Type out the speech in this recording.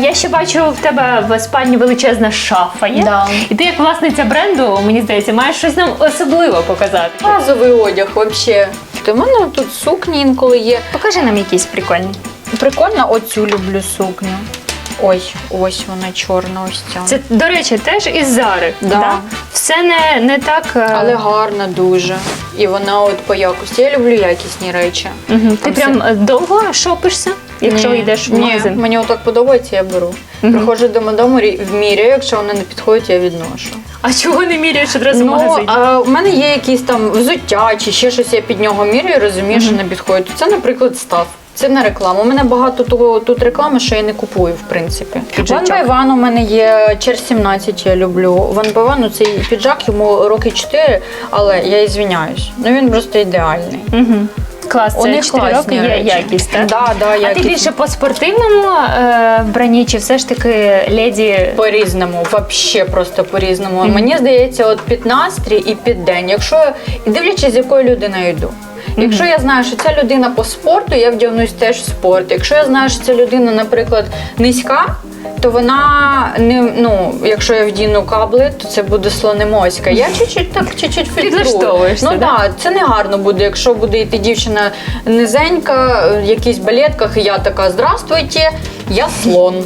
Я ще бачу в тебе в спальні величезна шафа є. Да. І ти як власниця бренду, мені здається, маєш щось нам особливо показати. Базовий одяг взагалі. У мене тут сукні інколи є. Покажи нам якісь прикольні. Прикольно, оцю люблю сукню. Ой, ось вона чорна, ось ця. Це, до речі, теж із Зари. Да. Все не, не так. е, Але гарна дуже. І вона от по якості. Я люблю якісні речі. Мгм. Ти Там прям е, довго шопишся, якщо Ні, йдеш в ні, магазин? Мені отак подобається, я беру. Приходжу додому, рі- вміряю, якщо вона не підходить, я відношу. А чого не міряєш одразу в Ну, магазині? а в мене є якісь там взуття чи ще щось, я під нього міряю, розумію, що не підходить. Це, наприклад, став. Це не реклама. У мене багато того тут реклами, що я не купую, в принципі. Піджачок. Ван Байван у мене є Чер 17, я люблю. Ван Байван, ну, цей піджак йому роки 4, але я і звіняюсь. Ну він просто ідеальний. Угу. Клас, У це них 4 роки класні є речі. якість, так? Да, да, А ти більше по спортивному е, вбранні, чи все ж таки леді По-різному, вообще просто по-різному. Мені здається, от під настрій і під день. Якщо і дивлячись, з якою людиною йду. Якщо я знаю, що ця людина по спорту, я вдягнусь теж в спорт. Якщо я знаю, що ця людина, наприклад, низька, то вона не ну, якщо я вдіну кабли, то це буде слонемоська. Я чуть-чуть так чуть-чуть фільтрую. Ну да? так, це не гарно буде, якщо буде йти дівчина низенька, в якійсь балетках, і я така здравствуйте, я слон.